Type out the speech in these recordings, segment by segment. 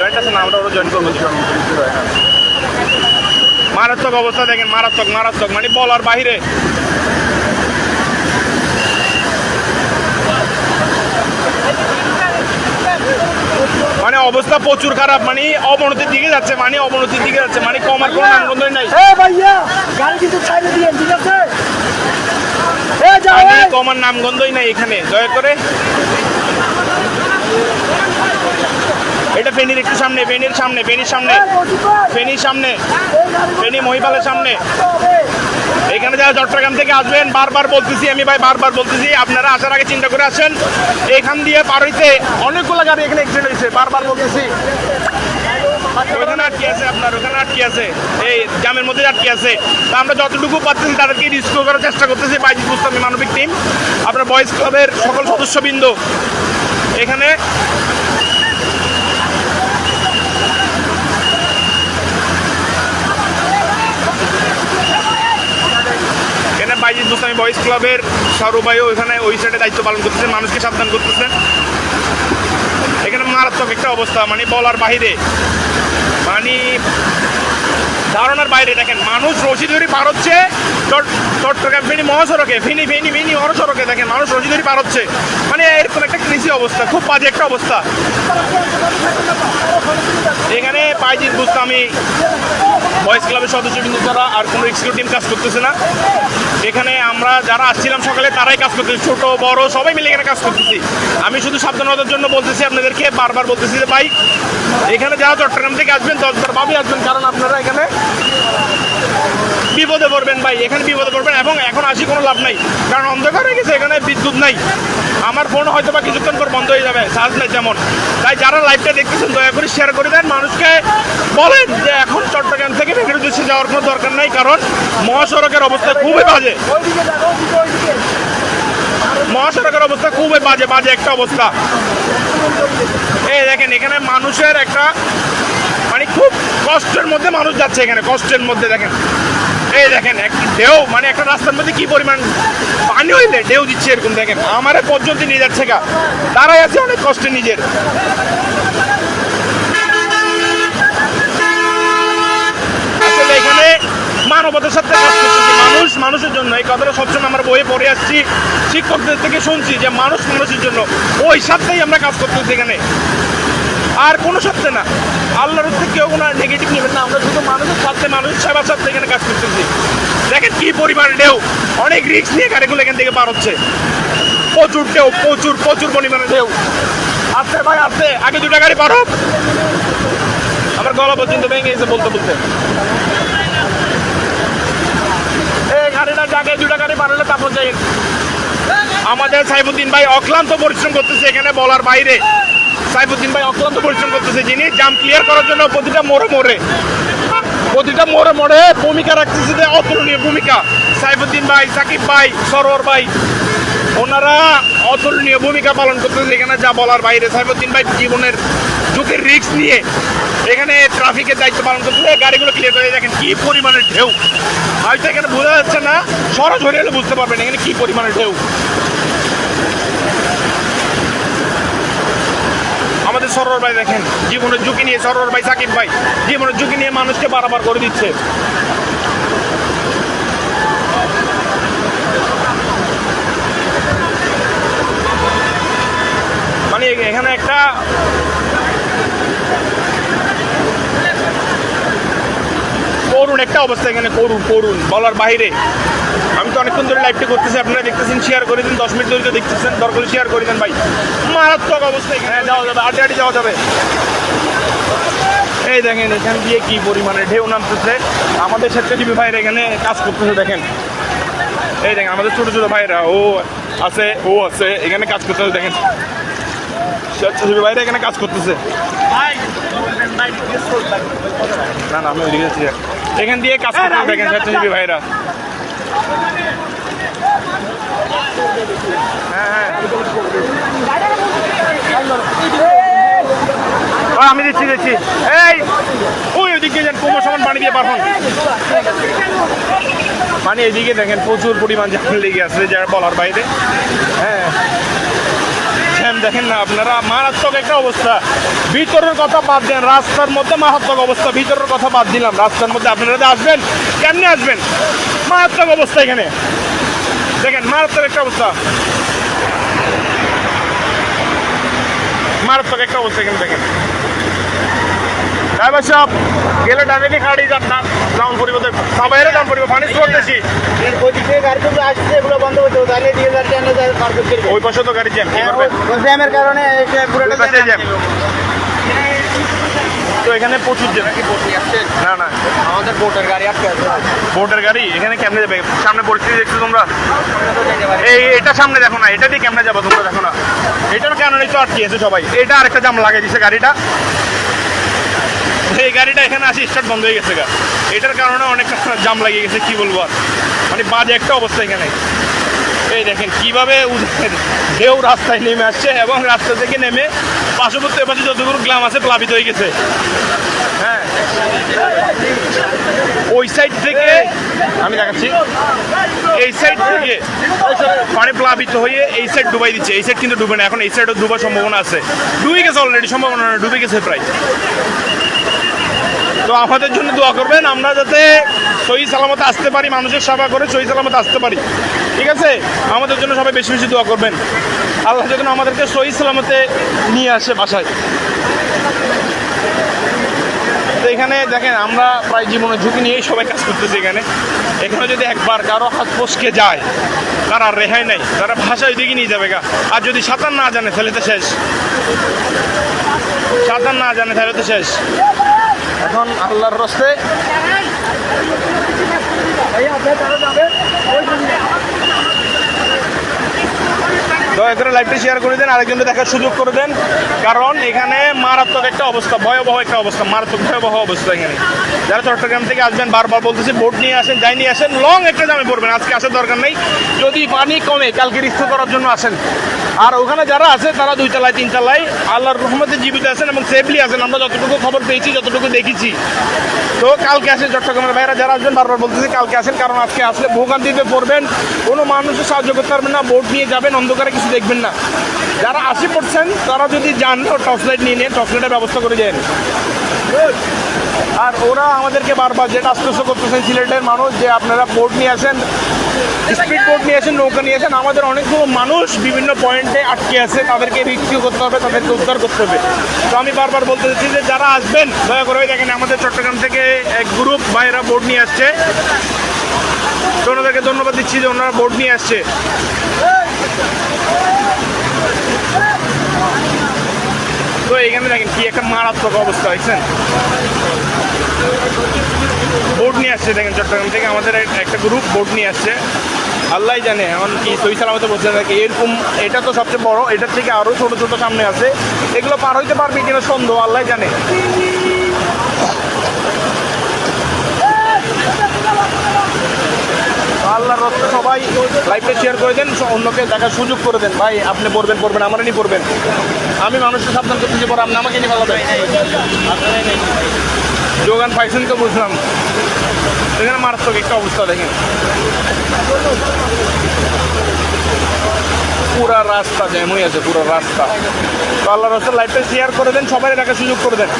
Joint আছে না আমরা ওরা জয়েন করব কিছু না। মারাত্মক অবস্থা দেখেন মারাত্মক মারাত্মক মানে বলার বাহিরে। মানে অবস্থা প্রচুর খারাপ মানে অবনতির দিকে যাচ্ছে মানে অবনতির দিকে যাচ্ছে মানে কমার কোনো নামগন্ধই নাই। গাড়ি কিন্তু ছাইড়ে ঠিক আছে। কমার নামগন্ধই নাই এখানে দয়া করে। এটা ফেনির একটু সামনে, ফেনির সামনে ফেনির সামনে ফেনির সামনে, ফেনি মহিপালের সামনে। এখানে যারা চট্টগ্রাম থেকে আসবেন, বারবার বলতেছি আমি ভাই, বারবার বলতেছি, আপনারা আসার আগে চিন্তা করে আসেন। এখান দিয়ে পার হইতে অনেকগুলো গাড়ি এখানে অ্যাক্সিডেন্ট হয়েছে বারবার বলতেছি। ওখানে আটকে আছে আপনার ওখানে আটকে আছে। এই জামের মধ্যে আটকে আছে। তা আমরা যতটুকু পাচ্ছি তাদেরকে রিস্কিউ করার চেষ্টা করতেছি বাইজিৎ মুস্তামি মানবিক টিম আপনার বয়েজ ক্লাবের সকল সদস্যবৃন্দ, এখানে এখানে বাইজিৎ মুস্তামি বয়েজ ক্লাবের সরুবায়ু এখানে ওই সাইডে দায়িত্ব পালন করতেছে, মানুষকে সাবধান করতেছে। এখানে মারাত্মক একটা অবস্থা মানে বলার বাহিরে মানে ধারণার বাইরে দেখেন, মানুষ রশি ধরে পার হচ্ছে, চট- চট্টগ্রাম ফেনি মহাসড়কে, ফেনি ফেনি ফেনি মহাসড়কে দেখেন, মানুষ রশি ধরে পার হচ্ছে। মানে এরকম একটা কৃষি অবস্থা, খুব বাজে একটা অবস্থা। এখানে বাইজিৎ বুস্তামি বয়েস ক্লাবের সদস্যবৃন্দ যারা আর কোনো এক্সিকিউটিভ টিম কাজ করতেছে না। এখানে আমরা যারা আসছিলাম সকালে, তারাই কাজ করতেছি। ছোট, বড়, সবাই মিলে এখানে কাজ করতেছি। আমি শুধু সাবধানতার জন্য বলতেছি, আপনাদেরকে বারবার বলতেছি যে, ভাই, এখানে যারা চট্টগ্রাম থেকে আসবেন দশবার ভাবে আসবেন, কারণ আপনারা এখানে বিপদে পড়বেন ভাই, এখানে বিপদে পড়বেন এবং এখন আসি কোনো লাভ নাই। কারণ অন্ধকার হয়ে গেছে, এখানে বিদ্যুৎ নাই। আমার ফোন হয়তো বা কিছুক্ষণ পর বন্ধ হয়ে যাবে চার্জ নাই যেমন তাই যারা লাইভটা দেখতেছেন, দয়া করে শেয়ার করে দেন। মানুষকে বলেন যে এখন চট্টগ্রাম থেকে বেগুড়ি উদ্দেশ্যে যাওয়ার কোনো দরকার নাই, কারণ মহাসড়কের অবস্থা খুবই বাজে। মহাসড়কের অবস্থা খুবই বাজে বাজে একটা অবস্থা। এই দেখেন, এখানে মানুষের একটা মানে খুব কষ্টের মধ্যে মানুষ যাচ্ছে এখানে, কষ্টের মধ্যে দেখেন। এই দেখেন এক ঢেউ মানে একটা রাস্তার মধ্যে কি পরিমাণ পানি হইলে ঢেউ দিচ্ছে এরকম দেখেন। আমারে পর্যন্ত নিয়ে যাচ্ছে গা। তারাই আছে অনেক কষ্টে নিজের। আসলে এখানে মানবতার সাথে মানুষ, মানুষের জন্য। এই কথাটা সবসময় আমরা বইয়ে পড়ে আসছি, শিক্ষকদের থেকে শুনছি যে মানুষ মানুষের জন্য। ওই সাথেই আমরা কাজ করতেছি এখানে। আর কোনো সত্যি না। আল্লাহর হচ্ছে কেউ কোনো নেগেটিভ নেবেন না। আমরা শুধু মানুষের সাথে মানুষের সেবার সাথে এখানে কাজ করতেছি। দেখেন কি পরিমাণ ঢেউ। অনেক রিক্স নিয়ে গাড়িগুলো এখান থেকে পার হচ্ছে। প্রচুর ঢেউ, প্রচুর প্রচুর পরিমাণে ঢেউ। আসতে ভাই, আসতে। আগে দুটা গাড়ি পার হোক। আমার গলা পর্যন্ত ভেঙে গেছে বলতে বলতে। গাড়িটা দুটা গাড়ি আমাদের সাইফুদ্দিন ভাই অক্লান্ত পরিশ্রম করতেছে এখানে বলার বাইরে। সাইফুদ্দিন ভাই অক্লান্ত পরিশ্রম করতেছে যিনি। জাম ক্লিয়ার করার জন্য প্রতিটা মোড়ে মোড়ে। প্রতিটা মোড়ে মোড়ে ভূমিকা রাখতেছে যে অতুলনীয় ভূমিকা। সাইফুদ্দিন ভাই, সাকিব ভাই, সরোয়ার ভাই, ওনারা অতুলনীয় ভূমিকা পালন করতেছে। এখানে যা বলার বাইরে, সাইফুদ্দিন ভাই জীবনের ঝুঁকির রিস্ক নিয়ে এখানে ট্রাফিকের দায়িত্ব পালন করতেছে। গাড়িগুলো ক্লিয়ার করে দেখেন কি পরিমাণের ঢেউ। হয়তো এখানে বোঝা যাচ্ছে না, সরাসরি হলে বুঝতে পারবেন এখানে কি পরিমাণের ঢেউ। সরোয়ার ভাই দেখেন, জীবনের ঝুঁকি নিয়ে সরোয়ার ভাই, সাকিব ভাই, জীবনের ঝুঁকি নিয়ে মানুষকে বারবার করে দিচ্ছে। মানে এখানে একটা করুন একটা অবস্থা এখানে করুন করুন বলার বাইরে আমি তো অনেকক্ষণ ধরে লাইভটা করতেছি আপনারা দেখতেছেন শেয়ার করে দিন দশ মিনিট ধরে দেখতেছেন দরকার শেয়ার করে দেন ভাই। মারাত্মক অবস্থা এখানে। যাওয়া যাবে আটে আটে যাওয়া যাবে। এই দেখেন এখান দিয়ে কি পরিমাণে ঢেউ নামতেছে। আমাদের স্বেচ্ছাসেবী ভাইরা এখানে কাজ করতেছে দেখেন। এই দেখেন আমাদের ছোট ছোট ভাইরা ও আছে ও আছে এখানে কাজ করতেছে দেখেন। স্বেচ্ছাসেবী ভাইরা এখানে কাজ করতেছে। না না আমি ওইদিকে এখান দিয়ে কাজ করতেছে দেখেন স্বেচ্ছাসেবী ভাইরা। হ্যাঁ হ্যাঁ আমি দিচ্ছি দিচ্ছি এই ওই ওইদিকে যান, কোমর সমান পানি দিয়ে পারফন পানি এদিকে দেখেন, প্রচুর পরিমাণ জাল লেগে আছে, যারা বলার বাইরে। হ্যাঁ। দেখেন না আপনারা, মারাত্মক একটা অবস্থা। ভিতরের কথা বাদ দেন, রাস্তার মধ্যে মারাত্মক অবস্থা, ভিতরের কথা বাদ দিলাম। রাস্তার মধ্যে আপনারা আসবেন, কেমনি আসবেন? মারাত্মক অবস্থা এখানে। দেখেন মারাত্মক একটা অবস্থা। মারাত্মক একটা অবস্থা এখানে দেখেন। ড্রাইভার সাহেব গেলে ডাইরেক্টলি গাড়ি যান না ডাউন পরিব সবাই ডাউন পরিব পানি করতে পারব। ওই পাশে তো গাড়ি জ্যাম কি হ্যাঁ, জ্যামের কারণে পুরোটা জ্যাম। তো এখানে প্রচুর না না। আমাদের বোটের গাড়ি আটকে আছে। বোটের গাড়ি? এখানে কেমনে যাবে? সামনে পরিস্থিতি দেখছ তোমরা? এই এটা সামনে দেখো না এটা দিয়ে কেমনে যাব তোমরা দেখো না। এটার কারণে তো আটকে আছে সবাই। এটা আরেকটা জাম লাগিয়ে দিছে গাড়িটা। এই গাড়িটা এখানে আসি স্টার্ট বন্ধ হয়ে গেছে গা। এটার কারণে অনেক জাম লাগিয়ে গেছে কি বলব আর। মানে বাজে একটা অবস্থা এখানে। এই দেখেন কীভাবে ঢেউ রাস্তায় নেমে আসছে এবং রাস্তা থেকে নেমে পার্শ্ববর্তী এপাশে যতগুলো গ্রাম আছে প্লাবিত হয়ে গেছে। হ্যাঁ। ওই সাইড থেকে আমি দেখাচ্ছি। এই সাইড থেকে পানি প্লাবিত হয়ে এই সাইড ডুবাই দিচ্ছে। এই সাইড কিন্তু ডুবে না এখন এই সাইডও ডুবার সম্ভাবনা আছে। ডুবে গেছে অলরেডি সম্ভাবনা ডুবে গেছে প্রায়। তো আমাদের জন্য দোয়া করবেন আমরা যাতে সহি সালামতে আসতে পারি মানুষের সেবা করে সহি সালামতে আসতে পারি। ঠিক আছে? আমাদের জন্য সবাই বেশি বেশি দোয়া করবেন। আল্লাহ যেন আমাদেরকে সহি সালামতে নিয়ে আসে বাসায়। তো এখানে দেখেন, আমরা প্রায় জীবনের ঝুঁকি নিয়েই সবাই কাজ করতেছি এখানে। এখানে যদি একবার কারও হাত ফসকে যায়, তার রেহাই নাই, তারা ভাষায় ওইদিকে নিয়ে যাবে গা। আর যদি সাঁতার না জানে, তাহলে তো শেষ। সাঁতার না জানে, তাহলে তো শেষ। এখন আল্লাহর রস্তে এই আপনার তারা যাবে ওই দিকে। দয়া করে লাইভটা শেয়ার করে দেন, আরেকজনকে দেখার সুযোগ করে দেন। কারণ এখানে মারাত্মক একটা অবস্থা, ভয়াবহ একটা অবস্থা, মারাত্মক ভয়াবহ অবস্থা এখানে। যারা চট্টগ্রাম থেকে আসবেন, বারবার বলতেছি বোট নিয়ে আসেন, যাই নিয়ে আসেন লং একটা জামে পড়বেন। আজকে আসার দরকার নেই। যদি পানি কমে, কালকে রিস্ক করার জন্য আসেন। আর ওখানে যারা আছে, তারা দুই তলায়, তিন তলায়, আল্লাহর রহমতে জীবিত আছেন এবং সেফলি আছেন। আমরা যতটুকু খবর পেয়েছি, যতটুকু দেখেছি। তো কালকে আসেন চট্টগ্রামের বাইরে যারা আসবেন, বারবার বলতেছি, কালকে আসেন, কারণ আজকে আসলে ভোগান্তিতে পড়বেন। কোনো মানুষের সাহায্য করতে পারবেন না বোট নিয়ে যাবেন, অন্ধকারে কিছু দেখবেন না। যারা আশি পার্সেন্ট তারা যদি যান, টর্চ লাইট নিয়ে নিয়ে, টর্চ লাইটের ব্যবস্থা করে যান আর ওরা আমাদেরকে বারবার যেটা আশ্বস্ত করতেছেন সিলেটের মানুষ যে আপনারা বোট নিয়ে আসেন স্পিড বোট নিয়ে আসেন, নৌকা নিয়ে আসেন, আমাদের অনেকগুলো মানুষ বিভিন্ন পয়েন্টে আটকে আছে, তাদেরকে রিস্কিউ করতে হবে, তাদেরকে উদ্ধার করতে হবে। তো আমি বারবার বলতে চাচ্ছি যে যারা আসবেন, দয়া করে দেখেন আমাদের চট্টগ্রাম থেকে এক গ্রুপ ভাইরা বোট নিয়ে আসছে। তো ওনাদেরকে ধন্যবাদ দিচ্ছি যে ওনারা বোট নিয়ে আসছে তো এখানে দেখেন কি একটা মারাত্মক অবস্থা হয়েছে। বোট নিয়ে আসছে দেখেন চট্টগ্রাম থেকে। আমাদের একটা গ্রুপ বোট নিয়ে আসছে। আল্লাহ জানে এমন কি সই সালামতে বলছে থাকে এরকম এটা তো সবচেয়ে বড়। এটার থেকে আরও ছোট ছোট সামনে আছে। এগুলো পার হইতে পারবে কিনা সন্দেহ, আল্লাহ জানে। আল্লাহর রস্তে সবাই লাইভটা শেয়ার করে দেন, অন্যকে দেখার সুযোগ করে দেন। ভাই, আপনি পড়বেন পড়বেন আমার নিয়ে পড়বেন। আমি মানুষকে সাবধান করতেছি, পরে আপনি আমাকে নিয়ে ভালো যোগান পাইছেন তো বুঝলাম। এখানে মারাত্মক একটা অবস্থা, দেখেন। পুরা রাস্তা হয়ে আছে, পুরো রাস্তা। তো আল্লাহ রসের লাইভটা শেয়ার করে দেন সবাই দেখার সুযোগ করে দেন।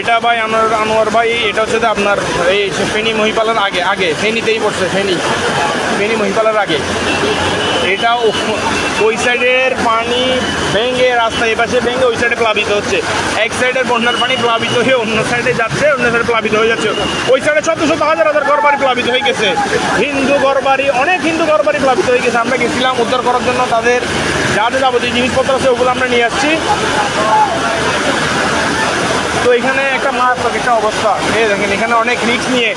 এটা ভাই আমার আনোয়ার ভাই, এটা হচ্ছে আপনার এই ফেনী মহিপালার আগে আগে, ফেনীতেই পড়ছে, ফেনী। ফেনী মহিপালার আগে। এটা ওই সাইডের পানি ভেঙে রাস্তা এপাশে ভেঙে ওই সাইডে প্লাবিত হচ্ছে। এক সাইডের বন্যার পানি প্লাবিত হয়ে অন্য সাইডে যাচ্ছে, অন্য সাইডে প্লাবিত হয়ে যাচ্ছে। ওই সাইডে শত শত হাজার হাজার ঘর বাড়ি প্লাবিত হয়ে গেছে। হিন্দু ঘর বাড়ি অনেক হিন্দু ঘর বাড়ি প্লাবিত হয়ে গেছে। আমরা গেছিলাম উদ্ধার করার জন্য তাদের যা যা যাবতীয় জিনিসপত্র আছে ওগুলো আমরা নিয়ে আসছি। তো এখানে একটা মারাত্মক একটা অবস্থা। দেখেন, এখানে অনেক রিস্ক নিয়ে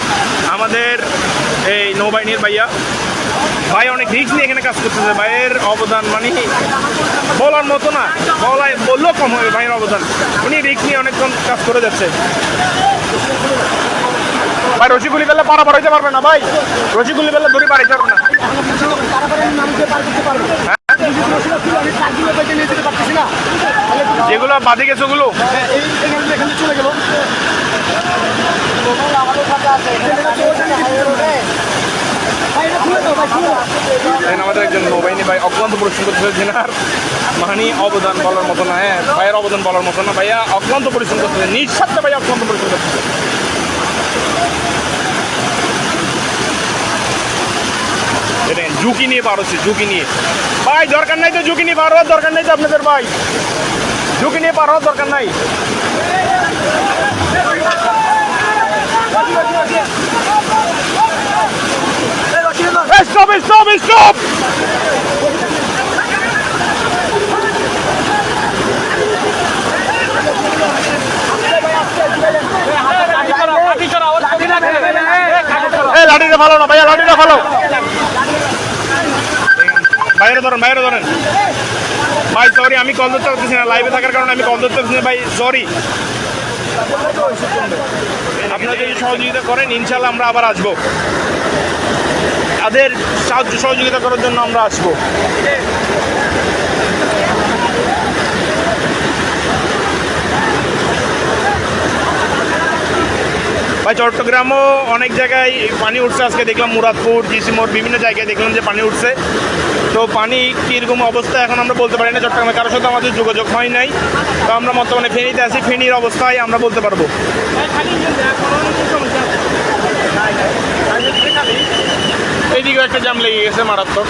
আমাদের এই নৌবাহিনীর ভাইয়া ভাই অনেক রিস্ক নিয়ে এখানে কাজ করতেছে। ভাইয়ের অবদান মানে বলার মতো না, বলায় বললেও কম হবে ভাইয়ের অবদান। উনি রিস্ক নিয়ে অনেকক্ষণ কাজ করে যাচ্ছে। ভাই রসিগুলি বেলা পারাবার বাড়াইতে পারবে না ভাই। রসিগুলি বেলা দড়ি বাড়াইতে পারবে না। যেগুলো বাদে গেছে ওগুলো। চলে গেল ভাই ভাই দেখেন আমাদের একজন নৌবাহিনী ভাই অক্লান্ত পরিশ্রম করতেছে জেনার মানি অবদান বলার মতো না হ্যাঁ ভাইয়ের অবদান বলার মতো না, ভাইয়া অক্লান্ত পরিশ্রম করতেছে নিঃস্বার্থে ভাইয়া অক্লান্ত পরিশ্রম করতেছে দেখেন, ঝুঁকি নিয়ে পার হচ্ছে, ঝুঁকি নিয়ে। ভাই, দরকার নাই তো ঝুঁকি নিয়ে হওয়ার, দরকার নাই তো আপনাদের ভাই। ঝুঁকি নিয়ে পার হওয়ার দরকার নাই। স্টপ স্টপ এই লাঠিটা ভালো না, ভাইয়া, লাঠিটা ভালো বাইরে ধরেন বাইরে ধরেন। ভাই সরি আমি কল লাইভে থাকার কারণে আমি কল ধরতে ভাই সরি আপনারা যদি সহযোগিতা করেন ইনশাল্লাহ আমরা আবার আসব। তাদের সাহায্য সহযোগিতা করার জন্য আমরা আসব। ভাই, চট্টগ্রামও অনেক জায়গায় পানি উঠছে। আজকে দেখলাম মুরাদপুর, জিসি মোড়, বিভিন্ন জায়গায় দেখলাম যে পানি উঠছে। তো পানি কীরকম অবস্থা এখন আমরা বলতে পারি না, চট্টগ্রামে কারোর সাথে আমাদের যোগাযোগ হয় নাই। তো আমরা বর্তমানে ফেনীতে আছি, ফেনীর অবস্থায় আমরা বলতে পারব। এইদিকে একটা জাম লেগে গেছে মারাত্মক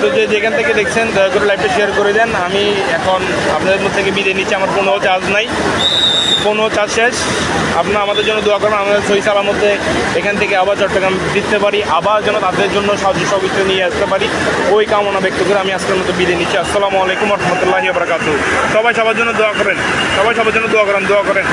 তো যে যেখান থেকে দেখছেন, দয়া করে লাইভটা শেয়ার করে দেন। আমি এখন আপনাদের মধ্যে থেকে বিদায় নিচ্ছি। আমার কোনো চার্জ নাই। কোনো চার্জ শেষ। আপনারা আমাদের জন্য দোয়া করেন আমাদের সহি মধ্যে এখান থেকে আবার চট্টগ্রাম দিতে পারি। আবার যেন তাদের জন্য সাহায্য সহযোগিতা নিয়ে আসতে পারি। ওই কামনা ব্যক্ত করে আমি আজকের মতো বিদায় নিচ্ছি। আসসালামু আলাইকুম রহমতুল্লাহি বরকাত সবাই সবার জন্য দোয়া করেন। সবাই সবার জন্য দোয়া করেন দোয়া করেন।